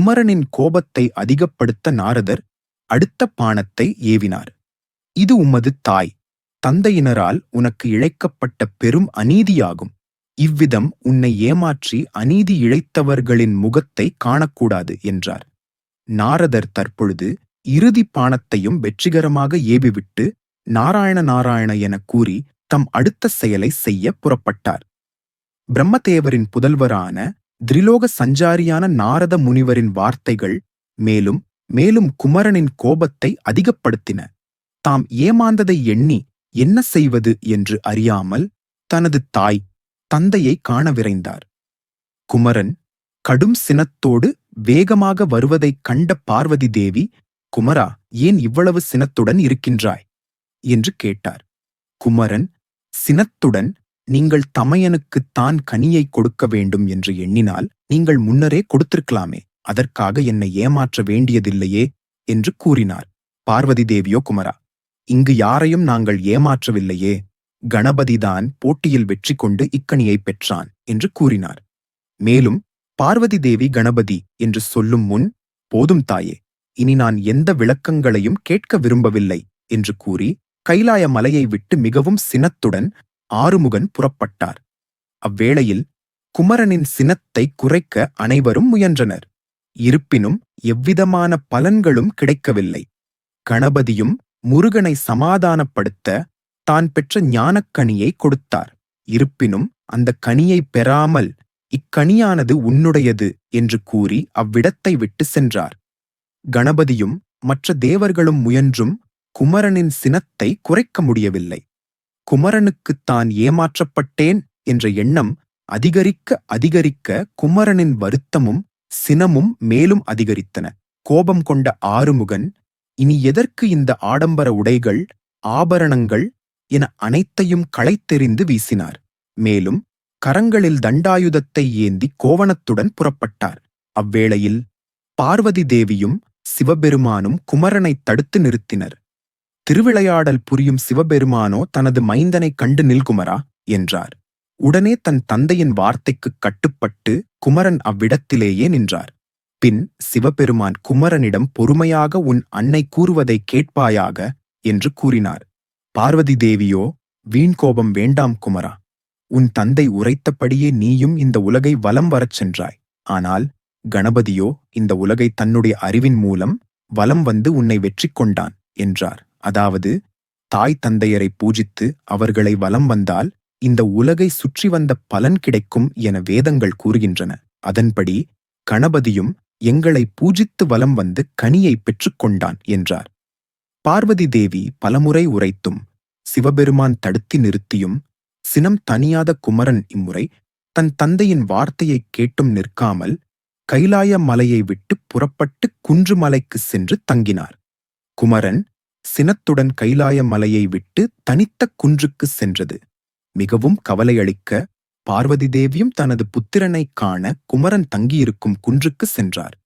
குமரனின் கோபத்தை அதிகப்படுத்த நாரதர் அடுத்த பானத்தை ஏவினார். இது உமது தாய் தந்தையினரால் உனக்கு இழைக்கப்பட்ட பெரும் அநீதியாகும். இவ்விதம் உன்னை ஏமாற்றி அநீதி இழைத்தவர்களின் முகத்தை காணக்கூடாது என்றார். நாரதர் தற்பொழுது இறுதி பானத்தையும் வெற்றிகரமாக ஏவிவிட்டு நாராயண நாராயண என கூறி தம் அடுத்த செயலை செய்ய புறப்பட்டார். பிரம்மதேவரின் புதல்வரான திரிலோக சஞ்சாரியான நாரத முனிவரின் வார்த்தைகள் மேலும் மேலும் குமரனின் கோபத்தை அதிகப்படுத்தின. தாம் ஏமாந்ததை எண்ணி என்ன செய்வது என்று அறியாமல் தனது தாய் தந்தையை காண விரைந்தார். குமரன் கடும் சினத்தோடு வேகமாக வருவதைக் கண்ட பார்வதி தேவி குமரா ஏன் இவ்வளவு சினத்துடன் இருக்கின்றாய்? என்று கேட்டார். குமரன் சினத்துடன் நீங்கள் தமையனுக்குத் தான் கனியை கொடுக்க வேண்டும் என்று எண்ணினால் நீங்கள் முன்னரே கொடுத்திருக்கலாமே. அதற்காக என்னை ஏமாற்ற வேண்டியதில்லையே என்று கூறினார். பார்வதி தேவியோ குமரா இங்கு யாரையும் நாங்கள் ஏமாற்றவில்லையே. கணபதிதான் போட்டியில் வெற்றி கொண்டு இக்கணியை பெற்றான் என்று கூறினார். மேலும் பார்வதி தேவி கணபதி என்று சொல்லும் முன் போதும் தாயே இனி நான் எந்த விளக்கங்களையும் கேட்க விரும்பவில்லை என்று கூறி கைலாய மலையை விட்டு மிகவும் சினத்துடன் ஆறுமுகன் புறப்பட்டார். அவ்வேளையில் குமரனின் சினத்தை குறைக்க அனைவரும் முயன்றனர். இருப்பினும் எவ்விதமான பலன்களும் கிடைக்கவில்லை. கணபதியும் முருகனை சமாதானப்படுத்த தான் பெற்ற ஞானக்கனியை கொடுத்தார். இருப்பினும் அந்த கனியை பெறாமல் இக்கனியானது உன்னுடையது என்று கூறி அவ்விடத்தை விட்டு சென்றார். கணபதியும் மற்ற தேவர்களும் முயன்றும் குமரனின் சினத்தை குறைக்க முடியவில்லை. குமரனுக்குத் தான் ஏமாற்றப்பட்டேன் என்ற எண்ணம் அதிகரிக்க அதிகரிக்க குமரனின் வருத்தமும் சினமும் மேலும் அதிகரித்தன. கோபம் கொண்ட ஆறுமுகன் இனி எதற்கு இந்த ஆடம்பர உடைகள் ஆபரணங்கள் என அனைத்தையும் களைத்தெறிந்து வீசினார். மேலும் கரங்களில் தண்டாயுதத்தை ஏந்தி கோவணத்துடன் புறப்பட்டார். அவ்வேளையில் பார்வதி தேவியும் சிவபெருமானும் குமரனை தடுத்து நிறுத்தினர். திருவிளையாடல் புரியும் சிவபெருமானோ தனது மைந்தனைக் கண்டு நில்குமரா? என்றார். உடனே தன் தந்தையின் வார்த்தைக்குக் கட்டுப்பட்டு குமரன் அவ்விடத்திலேயே நின்றார். பின் சிவபெருமான் குமரனிடம் பொறுமையாக உன் அன்னை கூறுவதை கேட்பாயாக? என்று கூறினார். பார்வதி தேவியோ வீண் கோபம் வேண்டாம் குமரா. உன் தந்தை உரைத்தபடியே நீயும் இந்த உலகை வலம் வரச் சென்றாய். ஆனால் கணபதியோ இந்த உலகை தன்னுடைய அறிவின் மூலம் வலம் வந்து உன்னை வெற்றி கொண்டான் என்றார். அதாவது தாய் தந்தையரை பூஜித்து அவர்களை வலம் வந்தால் இந்த உலகை சுற்றி வந்த பலன் கிடைக்கும் என வேதங்கள் கூறுகின்றன. அதன்படி கணபதியும் எங்களை பூஜித்து வலம் வந்து கனியை பெற்றுக்கொண்டான் என்றார். பார்வதி தேவி பலமுறை உரைத்தும் சிவபெருமான் தடுத்தி நிறுத்தியும் சினம் தனியாத குமரன் இம்முறை தன் தந்தையின் வார்த்தையைக் கேட்டும் நிற்காமல் கைலாய மலையை விட்டு புறப்பட்டு குன்றுமலைக்கு சென்று தங்கினார். குமரன் சினத்துடன் கைலாய மலையை விட்டு தனித்த குன்றுக்கு சென்றது. மிகவும் கவலையளிக்க பார்வதி தேவியும் தனது புத்திரனைக் காண குமரன் தங்கியிருக்கும் குன்றுக்கு சென்றார்.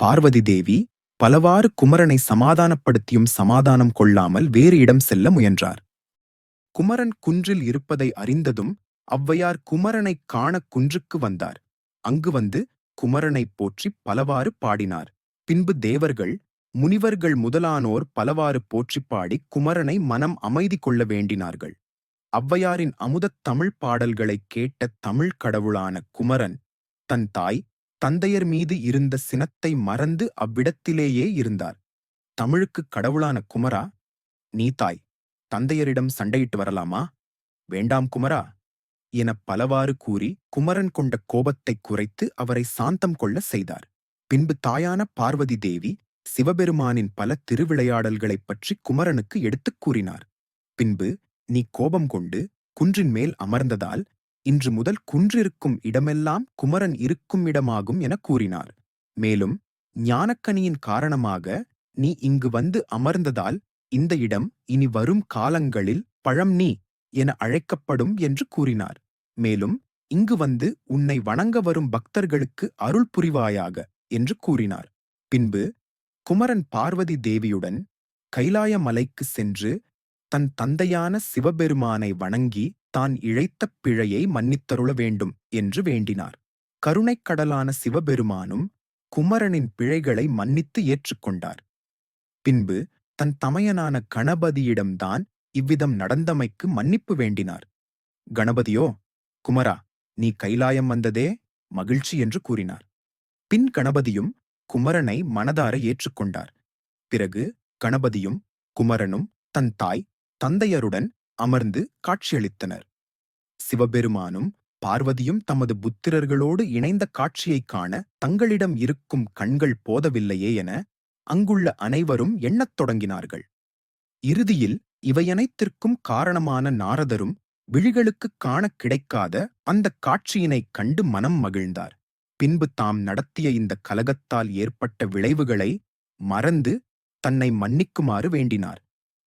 பார்வதி தேவி பலவாறு குமரனை சமாதானப்படுத்தியும் சமாதானம் கொள்ளாமல் வேறு இடம் செல்ல முயன்றார். குமரன் குன்றில் இருப்பதை அறிந்ததும் ஔவையார் குமரனைக் காண குன்றுக்கு வந்தார். அங்கு வந்து குமரனைப் போற்றி பலவாறு பாடினார். பின்பு தேவர்கள் முனிவர்கள் முதலானோர் பலவாறு போற்றிப்பாடி குமரனை மனம் அமைதி கொள்ள வேண்டினார்கள். ஔவையாரின் அமுதத் தமிழ் பாடல்களைக் கேட்ட தமிழ் கடவுளான குமரன் தன் தாய் தந்தையர் மீது இருந்த சினத்தை மறந்து அவ்விடத்திலேயே இருந்தார். தமிழுக்குக் கடவுளான குமரா நீ தாய் தந்தையரிடம் சண்டையிட்டு வரலாமா? வேண்டாம் குமரா எனப் பலவாறு கூறி குமரன் கொண்ட கோபத்தைக் குறைத்து அவரை சாந்தம் கொள்ள செய்தார். பின்பு தாயான பார்வதி தேவி சிவபெருமானின் பல திருவிளையாடல்களைப் பற்றி குமரனுக்கு எடுத்துக் கூறினார். பின்பு நீ கோபம் கொண்டு குன்றின் மேல் அமர்ந்ததால் இன்று முதல் குன்றிருக்கும் இடமெல்லாம் குமரன் இருக்கும் இடமாகும் என கூறினார். மேலும் ஞானக்கனியின் காரணமாக நீ இங்கு வந்து அமர்ந்ததால் இந்த இடம் இனி வரும் காலங்களில் பழம் நீ என அழைக்கப்படும் என்று கூறினார். மேலும் இங்கு வந்து உன்னை வணங்க வரும் பக்தர்களுக்கு அருள் புரிவாயாக என்று கூறினார். பின்பு குமரன் பார்வதி தேவியுடன் கைலாய மலைக்கு சென்று தன் தந்தையான சிவபெருமானை வணங்கி தான் இழைத்த பிழையை மன்னித்தருள வேண்டும் என்று வேண்டினார். கருணைக்கடலான சிவபெருமானும் குமரனின் பிழைகளை மன்னித்து ஏற்றுக்கொண்டார். பின்பு தன் தமையனான கணபதியிடம்தான் இவ்விதம் நடந்தமைக்கு மன்னிப்பு வேண்டினார். கணபதியோ குமரா நீ கைலாயம் வந்ததே மகிழ்ச்சி என்று கூறினார். பின் கணபதியும் குமரனை மனதார ஏற்றுக்கொண்டார். பிறகு கணபதியும் குமரனும் தன் தாய் தந்தையருடன் அமர்ந்து காட்சியளித்தனர். சிவபெருமானும் பார்வதியும் தமது புத்திரர்களோடு இணைந்த காட்சியைக் காண தங்களிடம் இருக்கும் கண்கள் போதவில்லையே என அங்குள்ள அனைவரும் எண்ணத் தொடங்கினார்கள். இறுதியில் இவையனைத்திற்கும் காரணமான நாரதரும் விழிகளுக்குக் காணக் கிடைக்காத அந்தக் காட்சியினைக் கண்டு மனம் மகிழ்ந்தார். பின்பு தாம் நடத்திய இந்த கலகத்தால் ஏற்பட்ட விளைவுகளை மறந்து தன்னை மன்னிக்குமாறு வேண்டினார்.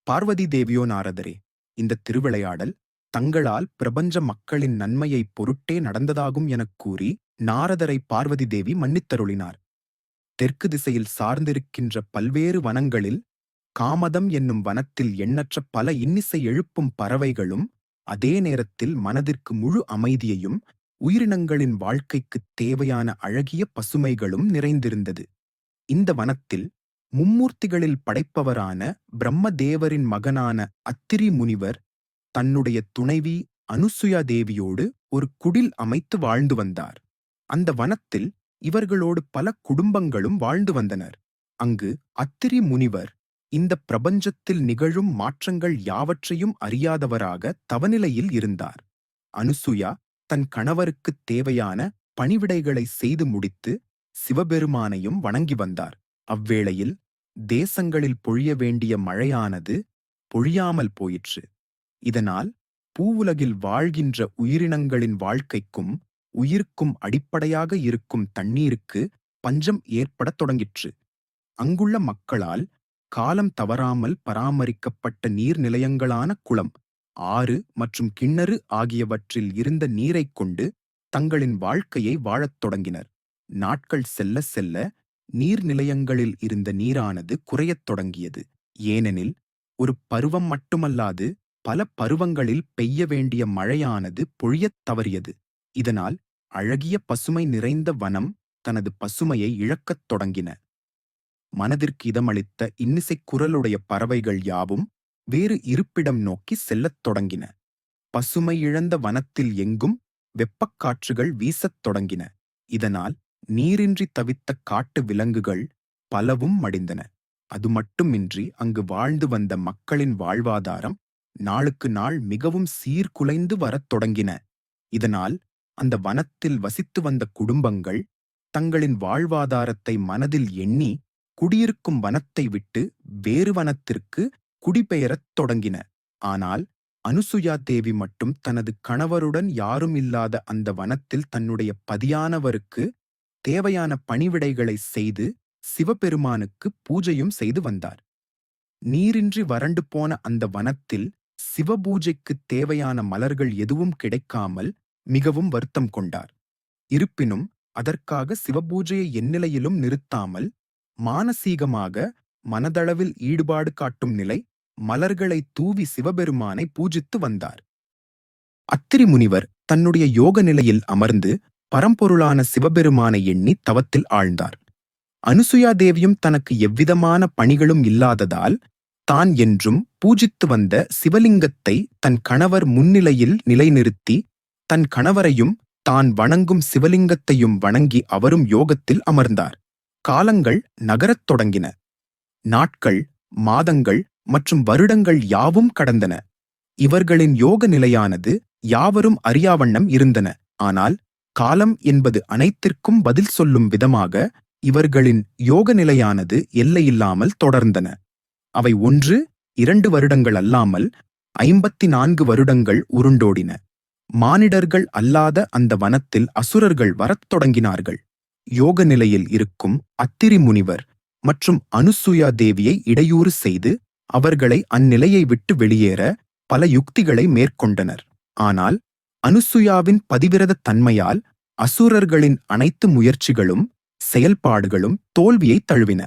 பார்வதி தேவியோ நாரதரே இந்த திருவிளையாடல் தங்களால் பிரபஞ்ச மக்களின் நன்மையைப் பொருட்டே நடந்ததாகும் எனக் கூறி நாரதரை பார்வதி தேவி மன்னித்தருளினார். தெற்கு திசையில் சார்ந்திருக்கின்ற பல்வேறு வனங்களில் காமதம் என்னும் வனத்தில் எண்ணற்ற பல இன்னிசை எழுப்பும் பறவைகளும் அதே நேரத்தில் மனதிற்கு முழு அமைதியையும் உயிரினங்களின் வாழ்க்கைக்குத் தேவையான அழகிய பசுமைகளும் நிறைந்திருந்தது. இந்த வனத்தில் மும்மூர்த்திகளில் படைப்பவரான பிரம்மதேவரின் மகனான அத்திரி முனிவர் தன்னுடைய துணைவி அனுசுயா தேவியோடு ஒரு குடில் அமைத்து வாழ்ந்து வந்தார். அந்த வனத்தில் இவர்களோடு பல குடும்பங்களும் வாழ்ந்து வந்தனர். அங்கு அத்திரி முனிவர் இந்த பிரபஞ்சத்தில் நிகழும் மாற்றங்கள் யாவற்றையும் அறியாதவராக தவநிலையில் இருந்தார். அனுசுயா தன் கணவருக்குத் தேவையான பணிவிடைகளை செய்து முடித்து சிவபெருமானையும் வணங்கி வந்தார். அவ்வேளையில் தேசங்களில் பொழிய வேண்டிய மழையானது பொழியாமல் போயிற்று. இதனால் பூவுலகில் வாழ்கின்ற உயிரினங்களின் வாழ்க்கைக்கும் உயிருக்கும் அடிப்படையாக இருக்கும் தண்ணீருக்கு பஞ்சம் ஏற்படத் தொடங்கிற்று. அங்குள்ள மக்களால் காலம் தவறாமல் பராமரிக்கப்பட்ட நீர்நிலையங்களான குளம் ஆறு மற்றும் கிணறு ஆகியவற்றில் இருந்த நீரைக் கொண்டு தங்களின் வாழ்க்கையை வாழத் தொடங்கினர். நாட்கள் செல்ல செல்ல நீர்நிலையங்களில் இருந்த நீரானது குறையத் தொடங்கியது. ஏனெனில் ஒரு பருவம் மட்டுமல்லாது பல பருவங்களில் பெய்ய வேண்டிய மழையானது பொழியத் தவறியது. இதனால் அழகிய பசுமை நிறைந்த வனம் தனது பசுமையை இழக்கத் தொடங்கின. மனதிற்கு இதமளித்த இன்னிசைக் குரலுடைய பறவைகள் யாவும் வேறு இருப்பிடம் நோக்கி செல்லத் தொடங்கின. பசுமை இழந்த வனத்தில் எங்கும் வெப்பக்காற்றுகள் வீசத் தொடங்கின. இதனால் நீரின்றி தவித்த காட்டு விலங்குகள் பலவும் மடிந்தன. அது மட்டுமின்றி அங்கு வாழ்ந்து வந்த மக்களின் வாழ்வாதாரம் நாளுக்கு நாள் மிகவும் சீர்குலைந்து வரத் தொடங்கின. இதனால் அந்த வனத்தில் வசித்து வந்த குடும்பங்கள் தங்களின் வாழ்வாதாரத்தை மனதில் எண்ணி குடியிருக்கும் வனத்தை விட்டு வேறு வனத்திற்கு குடிபெயரத் தொடங்கின. ஆனால் அனுசுயா தேவி மட்டும் தனது கணவருடன் யாரும் இல்லாத அந்த வனத்தில் தன்னுடைய பதியானவருக்கு தேவையான பணிவிடைகளை செய்து சிவபெருமானுக்கு பூஜையும் செய்து வந்தார். நீரின்றி வறண்டு போன அந்த வனத்தில் சிவபூஜைக்குத் தேவையான மலர்கள் எதுவும் கிடைக்காமல் மிகவும் வருத்தம் கொண்டார். இருப்பினும் அதற்காக சிவபூஜையை எந்நிலையிலும் நிறுத்தாமல் மானசீகமாக மனதளவில் ஈடுபாடு காட்டும் நிலை மலர்களைத் தூவி சிவபெருமானை பூஜித்து வந்தார். அத்திரி முனிவர் தன்னுடைய யோக நிலையில் அமர்ந்து பரம்பொருளான சிவபெருமானை எண்ணி தவத்தில் ஆழ்ந்தார். அனுசுயா தேவியும் தனக்கு எவ்விதமான பணிகளும் இல்லாததால் தான் என்றும் பூஜித்து வந்த சிவலிங்கத்தை தன் கணவர் முன்னிலையில் நிலைநிறுத்தி தன் கணவரையும் தான் வணங்கும் சிவலிங்கத்தையும் வணங்கி அவரும் யோகத்தில் அமர்ந்தார். காலங்கள் நகரத் தொடங்கின. நாட்கள் மாதங்கள் மற்றும் வருடங்கள் யாவும் கடந்தன. இவர்களின் யோக நிலையானது யாவரும் அறியாவண்ணம் இருந்தன. ஆனால் காலம் என்பது அனைத்திற்கும் பதில் சொல்லும் விதமாக இவர்களின் யோக நிலையானது எல்லையில்லாமல் தொடர்ந்தன. அவை ஒன்று இரண்டு வருடங்கள் அல்லாமல் ஐம்பத்தி நான்கு வருடங்கள் உருண்டோடின. மானிடர்கள் அல்லாத அந்த வனத்தில் அசுரர்கள் வரத் தொடங்கினார்கள். யோக நிலையில் இருக்கும் அத்திரி முனிவர் மற்றும் அனுசூயா தேவியை இடையூறு செய்து அவர்களை அந்நிலையை விட்டு வெளியேற பல யுக்திகளை மேற்கொண்டனர். ஆனால் அனுசுயாவின் பதிவிரத தன்மையால் அசுரர்களின் அனைத்து முயற்சிகளும் செயல்பாடுகளும் தோல்வியை தழுவின.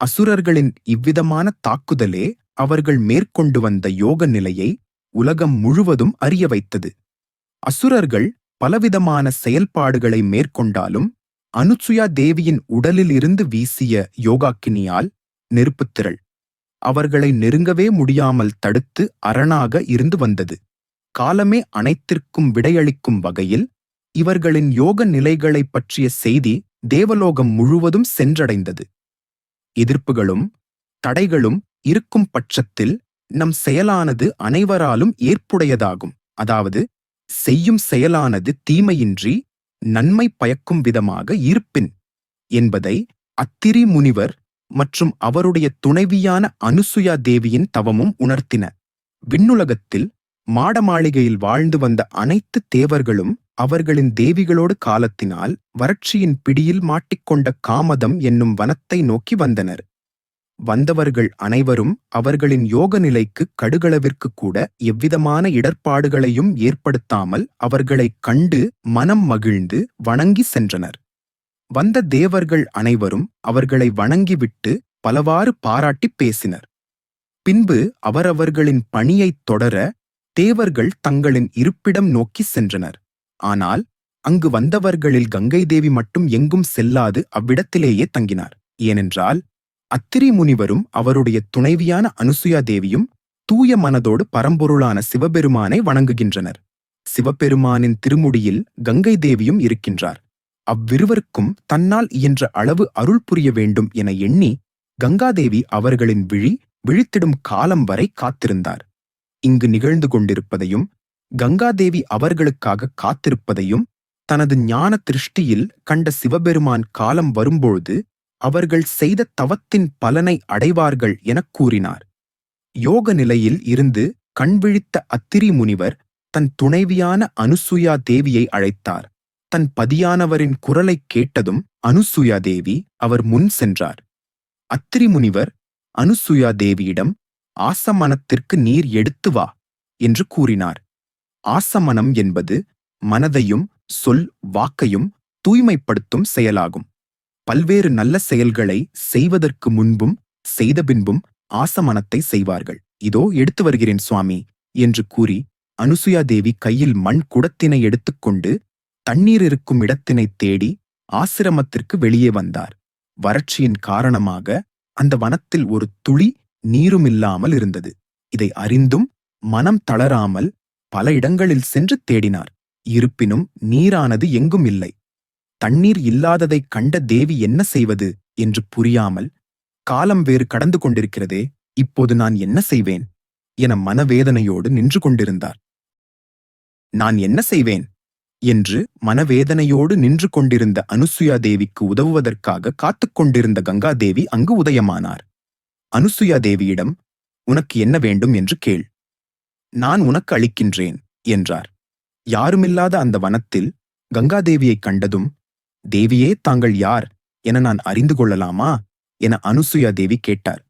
அசுரர்களின் இவ்விதமான தாக்குதலே அவர்கள் மேற்கொண்டு வந்த யோக நிலையை உலகம் முழுவதும் அறிய வைத்தது. அசுரர்கள் பலவிதமான செயல்பாடுகளை மேற்கொண்டாலும் அனுசுயா தேவியின் உடலிலிருந்து வீசிய யோகாக்கினியால் நெருப்புத் திரள் அவர்களை நெருங்கவே முடியாமல் தடுத்து அரணாக இருந்து வந்தது. காலமே அனைத்திற்கும் விடையளிக்கும் வகையில் இவர்களின் யோக நிலைகளைப் பற்றிய செய்தி தேவலோகம் முழுவதும் சென்றடைந்தது. எதிர்ப்புகளும் தடைகளும் இருக்கும் பட்சத்தில் நம் செயலானது அனைவராலும் ஏற்புடையதாகும். அதாவது செய்யும் செயலானது தீமையின்றி நன்மை பயக்கும் விதமாக இருப்பின் என்பதை அத்திரி முனிவர் மற்றும் அவருடைய துணைவியான அனுசுயா தேவியின் தவமும் உணர்த்தின. விண்ணுலகத்தில் மாடமாளிகையில் வாழ்ந்து வந்த அனைத்து தேவர்களும் அவர்களின் தேவிகளோடு காலத்தினால் வறட்சியின் பிடியில் மாட்டிக்கொண்ட காமதம் என்னும் வனத்தை நோக்கி வந்தனர். வந்தவர்கள் அனைவரும் அவர்களின் யோக நிலைக்கு கடுகளவிற்கு கூட எவ்விதமான இடர்பாடுகளையும் ஏற்படுத்தாமல் அவர்களைக் கண்டு மனம் மகிழ்ந்து வணங்கி சென்றனர். வந்த தேவர்கள் அனைவரும் அவர்களை வணங்கிவிட்டு பலவாறு பாராட்டிப் பேசினர். பின்பு அவரவர்களின் பணியைத் தொடர தேவர்கள் தங்களின் இருப்பிடம் நோக்கி சென்றனர். ஆனால் அங்கு வந்தவர்களில் கங்கை தேவி மட்டும் எங்கும் செல்லாது அவ்விடத்திலேயே தங்கினார். ஏனென்றால் அத்திரி முனிவரும் அவருடைய துணைவியான அனுசுயா தேவியும் தூய மனதோடு பரம்பொருளான சிவபெருமானை வணங்குகின்றனர். சிவபெருமானின் திருமுடியில் கங்கை தேவியும் இருக்கின்றார். அவ்விருவருக்கும் தன்னால் இயன்ற அளவு அருள் புரிய வேண்டும் என எண்ணி கங்காதேவி அவர்களின் விழி விழித்திடும் காலம் வரை காத்திருந்தார். இங்கு நிகழ்ந்து கொண்டிருப்பதையும் கங்காதேவி அவர்களுக்காக காத்திருப்பதையும் தனது ஞான திருஷ்டியில் கண்ட சிவபெருமான் காலம் வரும்பொழுது அவர்கள் செய்த தவத்தின் பலனை அடைவார்கள் எனக் கூறினார். யோக நிலையில் இருந்து கண்விழித்த அத்திரி முனிவர் தன் துணைவியான அனுசுயா தேவியை அழைத்தார். தன் பதியானவரின் குரலைக் கேட்டதும் அனுசுயா தேவி அவர் முன் சென்றார். அத்திரி முனிவர் அனுசுயா தேவியிடம் ஆசமனத்திற்கு நீர் எடுத்து வா என்று கூறினார். ஆசமனம் என்பது மனதையும் சொல் வாக்கையும் தூய்மைப்படுத்தும் செயலாகும். பல்வேறு நல்ல செயல்களை செய்வதற்கு முன்பும் செய்த பின்பும் ஆசமனத்தை செய்வார்கள். இதோ எடுத்து வருகிறேன் சுவாமி என்று கூறி அனுசுயா தேவி கையில் மண் குடத்தினை எடுத்துக்கொண்டு தண்ணீர் இருக்கும் இடத்தினை தேடி ஆசிரமத்திற்கு வெளியே வந்தார். வறட்சியின் காரணமாக அந்த வனத்தில் ஒரு துளி நீருமில்லாமல் இருந்தது. இதை அறிந்தும் மனம் தளராமல் பல இடங்களில் சென்று தேடினார். இருப்பினும் நீரானது எங்கும் இல்லை. தண்ணீர் இல்லாததைக் கண்ட தேவி என்ன செய்வது என்று புரியாமல் காலம் வேறு கடந்து கொண்டிருக்கிறதே இப்போது நான் என்ன செய்வேன்? என மனவேதனையோடு நின்று கொண்டிருந்தார். நான் என்ன செய்வேன்? என்று மனவேதனையோடு நின்று கொண்டிருந்த அனுசுயா தேவிக்கு உதவுவதற்காக காத்துக் கொண்டிருந்த கங்காதேவி அங்கு உதயமானார். அனுசுயா தேவியிடம் உனக்கு என்ன வேண்டும் என்று கேள். நான் உனக்கு அளிக்கின்றேன் என்றார். யாருமில்லாத அந்த வனத்தில் கங்காதேவியைக் கண்டதும் தேவியே தாங்கள் யார்? என நான் அறிந்து கொள்ளலாமா? என அனுசுயா தேவி கேட்டார்.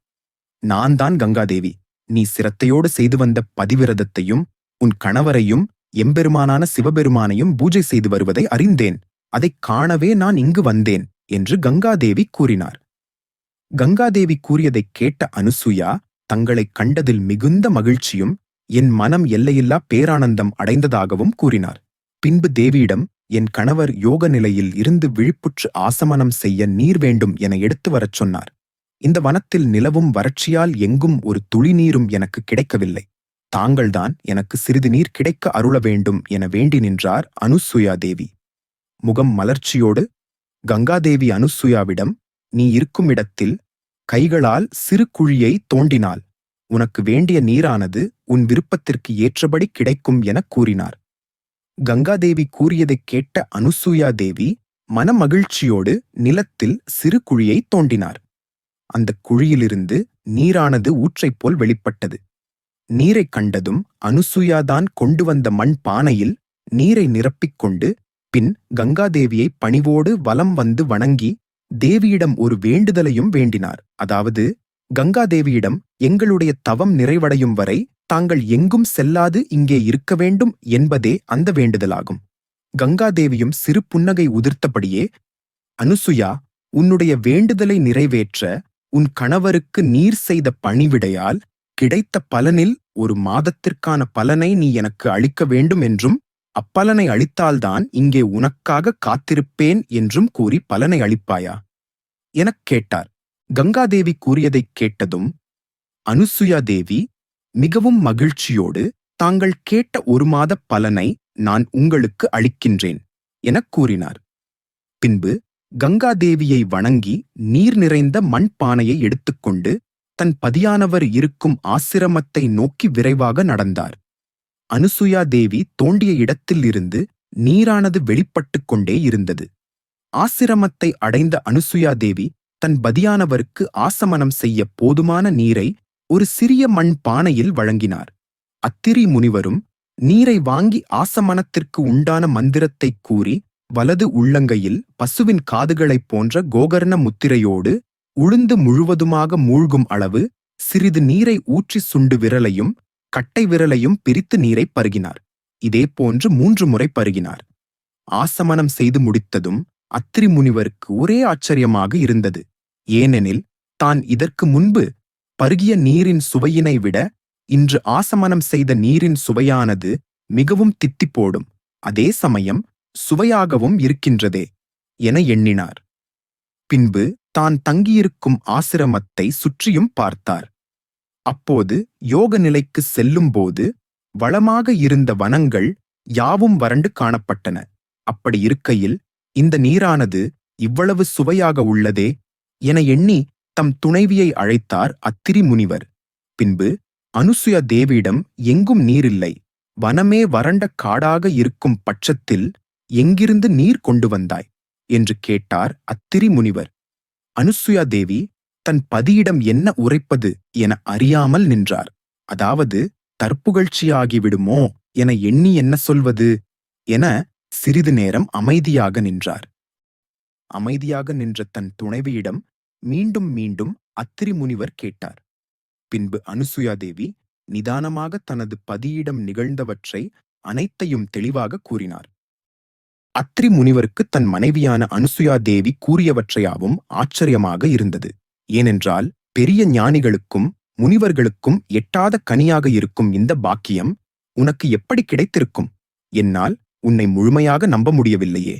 நான் தான் கங்காதேவி நீ சிரத்தையோடு செய்து வந்த பதிவிரதத்தையும் உன் கணவரையும் எம்பெருமானான சிவபெருமானையும் பூஜை செய்து வருவதை அறிந்தேன். அதைக் காணவே நான் இங்கு வந்தேன் என்று கங்காதேவி கூறினார். கங்காதேவி கூறியதைக் கேட்ட அனுசுயா தங்களைக் கண்டதில் மிகுந்த மகிழ்ச்சியும் என் மனம் எல்லையில்லா பேரானந்தம் அடைந்ததாகவும் கூறினார். பின்பு தேவியிடம் என் கணவர் யோக நிலையில் இருந்து விழிப்புற்று ஆசமனம் செய்ய நீர் வேண்டும் என எடுத்து வரச் சொன்னார். இந்த வனத்தில் நிலவும் வறட்சியால் எங்கும் ஒரு துளி நீரும் எனக்கு கிடைக்கவில்லை. தாங்கள்தான் எனக்கு சிறிது நீர் கிடைக்க அருள வேண்டும் என வேண்டி நின்றார் அனுசுயா தேவி முகம் மலர்ச்சியோடு கங்காதேவி அனுசுயாவிடம் நீ இருக்கும் இடத்தில் கைகளால் சிறு குழியை தோண்டினாள். உனக்கு வேண்டிய நீரானது உன் விருப்பத்திற்கு ஏற்றபடி கிடைக்கும் எனக் கூறினார். கங்காதேவி கூறியதைக் கேட்ட அனுசூயா தேவி மனமகிழ்ச்சியோடு நிலத்தில் சிறு குழியை தோண்டினார். அந்த குழியிலிருந்து நீரானது ஊற்றைப் போல் வெளிப்பட்டது. நீரைக் கண்டதும் அனுசுயாதான் கொண்டு வந்த மண் பானையில் நீரை நிரப்பிக் கொண்டு பின் கங்காதேவியை பணிவோடு வலம் வந்து வணங்கி தேவியிடம் ஒரு வேண்டுதலையும் வேண்டினார். அதாவது கங்காதேவியிடம் எங்களுடைய தவம் நிறைவடையும் வரை தாங்கள் எங்கும் செல்லாது இங்கே இருக்க வேண்டும் என்பதே அந்த வேண்டுதலாகும். கங்காதேவியும் சிறு புன்னகை உதிர்த்தபடியே அனுசுயா உன்னுடைய வேண்டுதலை நிறைவேற்ற உன் கணவருக்கு நீர் செய்த பணிவிடையால் கிடைத்த பலனில் ஒரு மாதத்திற்கான பலனை நீ எனக்கு அளிக்க வேண்டும் என்றும் அப்பலனை அளித்தால்தான் இங்கே உனக்காக காத்திருப்பேன் என்றும் கூறி பலனை அளிப்பாயா? எனக் கேட்டார். கங்காதேவி கூறியதைக் கேட்டதும் அனுசுயா தேவி மிகவும் மகிழ்ச்சியோடு தாங்கள் கேட்ட ஒரு மாத பலனை நான் உங்களுக்கு அளிக்கின்றேன் எனக் கூறினார். பின்பு கங்காதேவியை வணங்கி நீர் நிறைந்த மண்பானையை எடுத்துக்கொண்டு தன் பதியானவர் இருக்கும் ஆசிரமத்தை நோக்கி விரைவாக நடந்தார். அனுசுயா தேவி தோண்டிய இடத்திலிருந்து நீரானது வெளிப்பட்டு கொண்டே இருந்தது. ஆசிரமத்தை அடைந்த அனுசுயா தேவி தன் பதியானவருக்கு ஆசமனம் செய்ய போதுமான நீரை ஒரு சிறிய மண் பானையில் வழங்கினார். அத்திரி முனிவரும் நீரை வாங்கி ஆசமனத்திற்கு உண்டான மந்திரத்தைக் கூறி வலது உள்ளங்கையில் பசுவின் காதுகளைப் போன்ற கோகர்ண முத்திரையோடு உளுந்து முழுவதுமாக மூழ்கும் அளவு சிறிது நீரை ஊற்றி சுண்டு விரலையும் கட்டை விரலையும் பிரித்து நீரை பருகினார். இதே போன்று மூன்று முறை பருகினார். ஆசமனம் செய்து முடித்ததும் அத்திரி முனிவருக்கு ஒரே ஆச்சரியமாக இருந்தது. ஏனெனில் தான் இதற்கு முன்பு பருகிய நீரின் சுவையினை விட இன்று ஆசமனம் செய்த நீரின் சுவையானது மிகவும் தித்திப்போடும். அதே சமயம் சுவையாகவும் இருக்கின்றதே என எண்ணினார். பின்பு தான் தங்கியிருக்கும் ஆசிரமத்தை சுற்றியும் பார்த்தார். அப்போது யோக நிலைக்கு செல்லும்போது வளமாக இருந்த வனங்கள் யாவும் வறண்டு காணப்பட்டன. அப்படி இருக்கையில் இந்த நீரானது இவ்வளவு சுவையாக உள்ளதே என எண்ணி தம் துணைவியை அழைத்தார் அத்திரி முனிவர். பின்பு அனுசுய தேவியிடம் எங்கும் நீரில்லை வனமே வறண்ட காடாக இருக்கும் பட்சத்தில் எங்கிருந்து நீர் கொண்டு வந்தாய்? என்று கேட்டார் அத்திரி முனிவர் அனுசுயா தேவி தன் பதியிடம் என்ன உரைப்பது என அறியாமல் நின்றார். அதாவது தற்புகழ்ச்சியாகிவிடுமோ என எண்ணி என்ன சொல்வது என சிறிது நேரம் அமைதியாக நின்றார். அமைதியாக நின்ற தன் துணைவியிடம் மீண்டும் மீண்டும் அத்திரி முனிவர் கேட்டார். பின்பு அனுசுயா தேவி நிதானமாக தனது பதியிடம் நிகழ்ந்தவற்றை அனைத்தையும் தெளிவாக கூறினார். அத்ரி முனிவருக்கு தன் மனைவியான அனுசுயா தேவி கூறியவற்றையாவும் ஆச்சரியமாக இருந்தது. ஏனென்றால் பெரிய ஞானிகளுக்கும் முனிவர்களுக்கும் எட்டாத கனியாக இருக்கும் இந்த பாக்கியம் உனக்கு எப்படி கிடைத்திருக்கும்? என்னால் உன்னை முழுமையாக நம்ப முடியவில்லையே.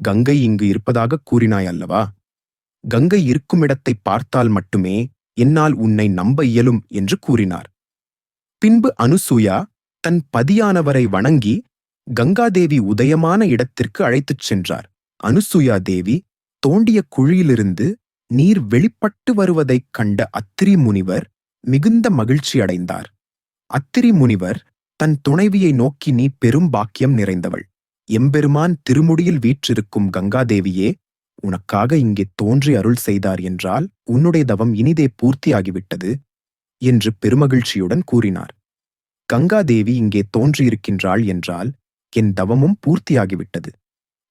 கங்கை இங்கு இருப்பதாக கூறினாய் அல்லவா? கங்கை இருக்கும் இடத்தை பார்த்தால் மட்டுமே என்னால் உன்னை நம்ப இயலும் என்று கூறினார். பின்பு அனுசூயா தன் பதியானவரை வணங்கி கங்காதேவி உதயமான இடத்திற்கு அழைத்துச் சென்றார். அனுசுயா தேவி தோண்டிய குழியிலிருந்து நீர் வெளிப்பட்டு வருவதைக் கண்ட அத்திரி முனிவர் மிகுந்த மகிழ்ச்சி அடைந்தார். அத்திரி முனிவர் தன் துணைவியை நோக்கி நீ பெரும் பாக்கியம் நிறைந்தவள். எம்பெருமான் திருமுடியில் வீற்றிருக்கும் கங்காதேவியே உனக்காக இங்கே தோன்றி அருள் செய்தார் என்றால் உன்னுடைய தவம் இனிதே பூர்த்தியாகிவிட்டது என்று பெருமகிழ்ச்சியுடன் கூறினார். கங்காதேவி இங்கே தோன்றியிருக்கின்றாள் என்றால் என் தவமும் பூர்த்தியாகிவிட்டது.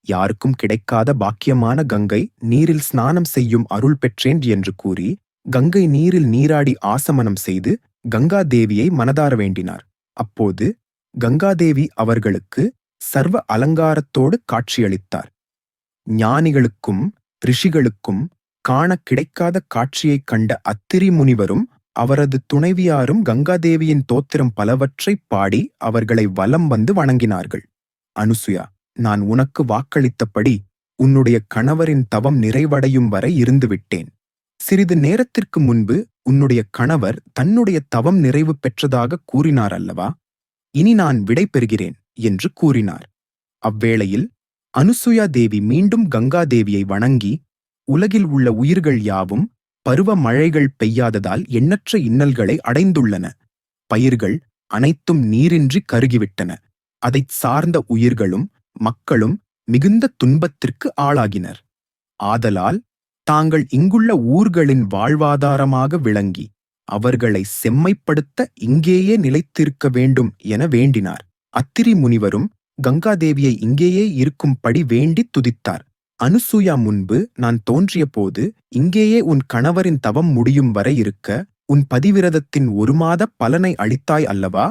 யாருக்கும் கிடைக்காத பாக்கியமான கங்கை நீரில் ஸ்நானம் செய்யும் அருள் பெற்றேன் என்று கூறி கங்கை நீரில் நீராடி ஆசமனம் செய்து கங்காதேவியை மனதார வேண்டினார். அப்போது கங்காதேவி அவர்களுக்கு சர்வ அலங்காரத்தோடு காட்சியளித்தார். ஞானிகளுக்கும் ரிஷிகளுக்கும் காண கிடைக்காத காட்சியைக் கண்ட அத்திரி முனிவரும் அவரது துணைவியாரும் கங்காதேவியின் தோத்திரம் பலவற்றைப் பாடி அவர்களை வலம் வந்து வணங்கினார்கள். அனுசுயா நான் உனக்கு வாக்களித்தபடி உன்னுடைய கணவரின் தவம் நிறைவடையும் வரை இருந்துவிட்டேன். சிறிது நேரத்திற்கு முன்பு உன்னுடைய கணவர் தன்னுடைய தவம் நிறைவு பெற்றதாக கூறினார் அல்லவா? இனி நான் விடை பெறுகிறேன் என்று கூறினார். அவ்வேளையில் அனுசுயா தேவி மீண்டும் கங்காதேவியை வணங்கி உலகில் உள்ள உயிர்கள் யாவும் பருவ மழைகள் பெய்யாததால் எண்ணற்ற இன்னல்களை அடைந்துள்ளன. பயிர்கள் அனைத்தும் நீரின்றி கருகிவிட்டன. அதைச் சார்ந்த உயிர்களும் மக்களும் மிகுந்த துன்பத்திற்கு ஆளாகினர். ஆதலால் தாங்கள் இங்குள்ள ஊர்களின் வாழ்வாதாரமாக விளங்கி அவர்களை செம்மைப்படுத்த இங்கேயே நிலைத்திருக்க வேண்டும் என வேண்டினார். அத்திரி முனிவரும் கங்காதேவியை இங்கேயே இருக்கும்படி வேண்டி துதித்தார். அனுசூயா முன்பு நான் தோன்றிய போது இங்கேயே உன் கணவரின் தவம் முடியும் வரை இருக்க உன் பதிவிரதத்தின் ஒரு மாத பலனை அளித்தாய் அல்லவா?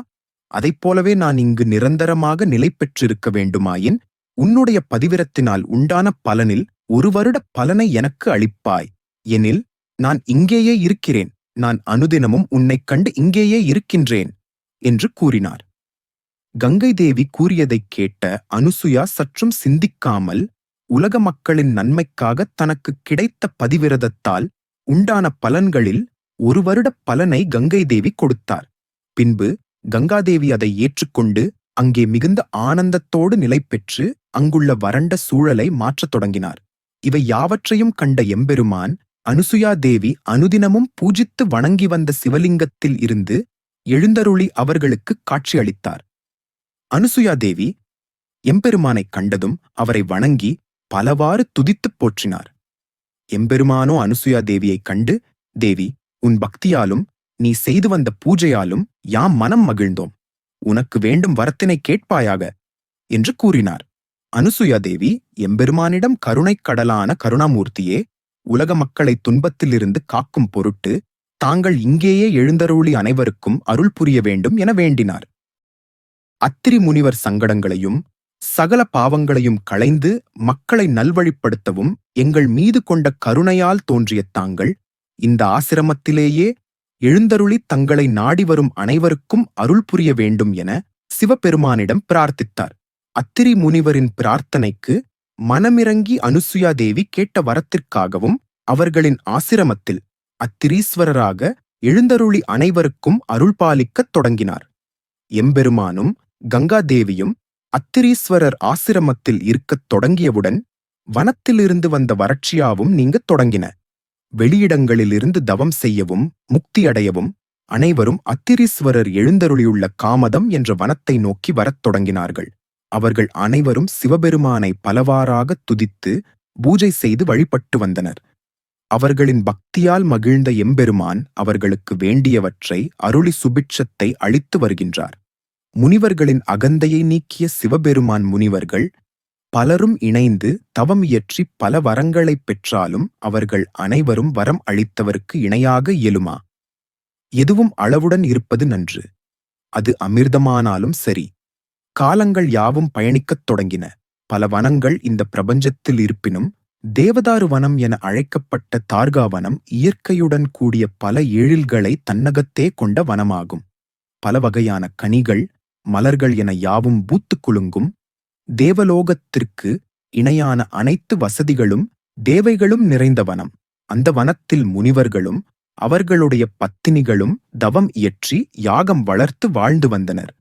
அதைப் போலவே நான் இங்கு நிரந்தரமாக நிலை பெற்றிருக்க வேண்டுமாயின் உன்னுடைய பதிவிரத்தினால் உண்டான பலனில் ஒரு வருட பலனை எனக்கு அளிப்பாய். எனில் நான் இங்கேயே இருக்கிறேன். நான் அனுதினமும் உன்னைக் கண்டு இங்கேயே இருக்கின்றேன் என்று கூறினார். கங்கை தேவி கூறியதைக் கேட்ட அனுசுயா சற்றும் சிந்திக்காமல் உலக மக்களின் நன்மைக்காக தனக்கு கிடைத்த பதிவிரதத்தால் உண்டான பலன்களில் ஒரு வருட பலனை கங்கை தேவி கொடுத்தார். பின்பு கங்காதேவி அதை ஏற்றுக்கொண்டு அங்கே மிகுந்த ஆனந்தத்தோடு நிலை பெற்று அங்குள்ள வறண்ட சூழலை மாற்றத் தொடங்கினார். இவை யாவற்றையும் கண்ட எம்பெருமான் அனுசுயா தேவி அனுதினமும் பூஜித்து வணங்கி வந்த சிவலிங்கத்தில் இருந்து எழுந்தருளி அவர்களுக்கு காட்சியளித்தார். அனுசுயா தேவி எம்பெருமானைக் கண்டதும் அவரை வணங்கி பலவாறு துதித்துப் போற்றினார். எம்பெருமானோ அனுசுயா தேவியைக் கண்டு தேவி உன் பக்தியாலும் நீ செய்து வந்த பூஜையாலும் யாம் மனம் மகிழ்ந்தோம். உனக்கு வேண்டும் வரத்தினை கேட்பாயாக என்று கூறினார். அனுசுயா தேவி எம்பெருமானிடம் கருணைக் கடலான கருணாமூர்த்தியே உலக மக்களை துன்பத்திலிருந்து காக்கும் பொருட்டு தாங்கள் இங்கேயே எழுந்தருளி அனைவருக்கும் அருள் புரிய வேண்டும் என வேண்டினார். அத்திரி முனிவர் சங்கடங்களையும் சகல பாவங்களையும் களைந்து மக்களை நல்வழிப்படுத்தவும் எங்கள் மீது கொண்ட கருணையால் தோன்றிய தாங்கள் இந்த ஆசிரமத்திலேயே எழுந்தருளி தங்களை நாடி வரும் அனைவருக்கும் அருள் புரிய வேண்டும் என சிவபெருமானிடம் பிரார்த்தித்தார். அத்திரி முனிவரின் பிரார்த்தனைக்கு மனமிறங்கி அனுசுயா தேவி கேட்ட வரத்திற்காகவும் அவர்களின் ஆசிரமத்தில் அத்திரீஸ்வரராக எழுந்தருளி அனைவருக்கும் அருள் பாலிக்கத் தொடங்கினார். எம்பெருமானும் கங்காதேவியும் அத்திரீஸ்வரர் ஆசிரமத்தில் இருக்கத் தொடங்கியவுடன் வனத்திலிருந்து வந்த வறட்சியாவும் நீங்கத் தொடங்கின. வெளியிடங்களிலிருந்து தவம் செய்யவும் முக்தி அடையவும் அனைவரும் அத்திரீஸ்வரர் எழுந்தருளியுள்ள காமதம் என்ற வனத்தை நோக்கி வரத் தொடங்கினார்கள். அவர்கள் அனைவரும் சிவபெருமானை பலவாறாக துதித்து பூஜை செய்து வழிபட்டு வந்தனர். அவர்களின் பக்தியால் மகிழ்ந்த எம்பெருமான் அவர்களுக்கு வேண்டியவற்றை அருளி சுபிட்சத்தை அளித்து வருகின்றார். முனிவர்களின் அகந்தையை நீக்கிய சிவபெருமான் முனிவர்கள் பலரும் இணைந்து தவம் இயற்றி பல வரங்களைப் பெற்றாலும் அவர்கள் அனைவரும் வரம் அளித்தவருக்கு இணையாக இயலுமா? எதுவும் அளவுடன் இருப்பது நன்று. அது அமிர்தமானாலும் சரி. காலங்கள் யாவும் பயணிக்கத் தொடங்கின. பல வனங்கள் இந்த பிரபஞ்சத்தில் இருப்பினும் தேவதாரு வனம் என அழைக்கப்பட்ட தார்கா வனம் இயற்கையுடன் கூடிய பல எழில்களை தன்னகத்தே கொண்ட வனமாகும். பல வகையான கனிகள் மலர்கள் என யாவும் பூத்துக் குலுங்கும் தேவலோகத்திற்கு இணையான அனைத்து வசதிகளும் தேவைகளும் நிறைந்த வனம். அந்த வனத்தில் முனிவர்களும் அவர்களுடைய பத்தினிகளும் தவம் இயற்றி யாகம் வளர்த்து வாழ்ந்து வந்தனர்.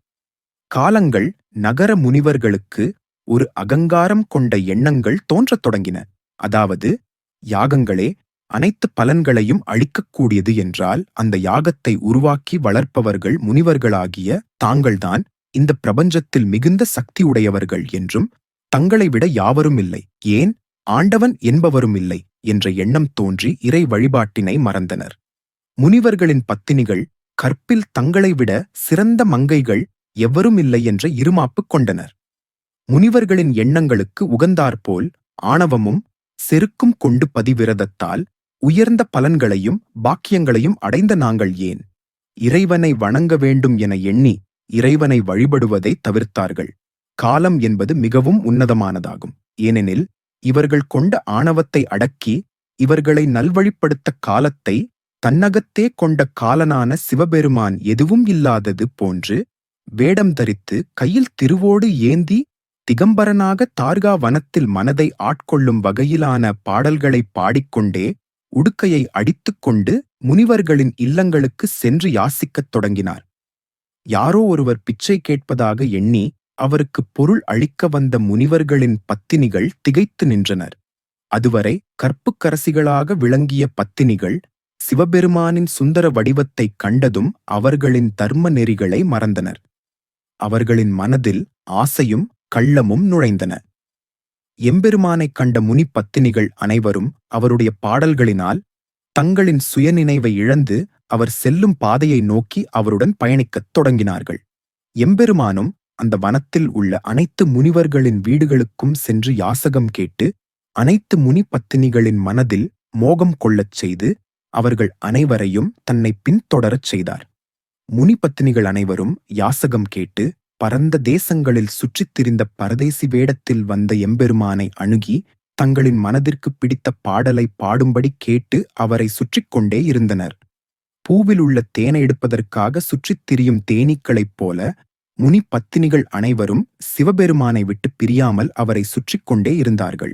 காலங்கள் நகர முனிவர்களுக்கு ஒரு அகங்காரம் கொண்ட எண்ணங்கள் தோன்றத் தொடங்கின. அதாவது யாகங்களே அனைத்து பலன்களையும் அளிக்கக்கூடியது என்றால் அந்த யாகத்தை உருவாக்கி வளர்ப்பவர்கள் முனிவர்களாகிய தாங்கள்தான் இந்த பிரபஞ்சத்தில் மிகுந்த சக்தி உடையவர்கள் என்றும் தங்களை விட யாவரும் இல்லை. ஏன்? ஆண்டவன் என்பவரும் இல்லை என்ற எண்ணம் தோன்றி இறை வழிபாட்டினை மறந்தனர். முனிவர்களின் பத்தினிகள் கற்பில் தங்களை விட சிறந்த மங்கைகள் எவரும் இல்லை என்ற இருமாப்பு கொண்டனர். முனிவர்களின் எண்ணங்களுக்கு உகந்தாற்போல் ஆணவமும் செருக்கும் கொண்டு பதிவிரதத்தால் உயர்ந்த பலன்களையும் பாக்கியங்களையும் அடைந்த நாங்கள் ஏன்? இறைவனை வணங்க வேண்டும் என எண்ணி இறைவனை வழிபடுவதை தவிர்த்தார்கள். காலம் என்பது மிகவும் உன்னதமானதாகும். ஏனெனில் இவர்கள் கொண்ட ஆணவத்தை அடக்கி இவர்களை நல்வழிப்படுத்த காலத்தை தன்னகத்தே கொண்ட காலனான சிவபெருமான் எதுவும் இல்லாதது போன்று வேடம் தரித்து கையில் திருவோடு ஏந்தி திகம்பரனாக தார்கா வனத்தில் மனதை ஆட்கொள்ளும் வகையிலான பாடல்களைப் பாடிக்கொண்டே உடுக்கையை அடித்துக்கொண்டு முனிவர்களின் இல்லங்களுக்கு சென்று யாசிக்கத் தொடங்கினார். யாரோ ஒருவர் பிச்சை கேட்பதாக எண்ணி அவருக்கு பொருள் அளிக்க வந்த முனிவர்களின் பத்தினிகள் திகைத்து நின்றனர். அதுவரை கற்புக்கரசிகளாக விளங்கிய பத்தினிகள் சிவபெருமானின் சுந்தர வடிவத்தைக் கண்டதும் அவர்களின் தர்ம நெறிகளை மறந்தனர். அவர்களின் மனதில் ஆசையும் கள்ளமும் நுழைந்தன. எம்பெருமானைக் கண்ட முனி பத்தினிகள் அனைவரும் அவருடைய பாடல்களினால் தங்களின் சுயநினைவை இழந்து அவர் செல்லும் பாதையை நோக்கி அவருடன் பயணிக்கத் தொடங்கினார்கள். எம்பெருமானும் அந்த வனத்தில் உள்ள அனைத்து முனிவர்களின் வீடுகளுக்கும் சென்று யாசகம் கேட்டு அனைத்து முனி பத்தினிகளின் மனதில் மோகம் கொள்ளச் செய்து அவர்கள் அனைவரையும் தன்னை பின்தொடரச் செய்தார். முனிபத்தினிகள் அனைவரும் யாசகம் கேட்டு பரந்த தேசங்களில் சுற்றித் திரிந்த பரதேசி வேடத்தில் வந்த எம்பெருமானை அணுகி தங்களின் மனதிற்கு பிடித்த பாடலை பாடும்படி கேட்டு அவரை சுற்றிக் கொண்டே இருந்தனர். பூவில் உள்ள தேனை எடுப்பதற்காக சுற்றித் திரியும் தேனீக்களைப் போல முனி பத்தினிகள் அனைவரும் சிவபெருமானை விட்டு பிரியாமல் அவரை சுற்றிக் கொண்டே இருந்தார்கள்.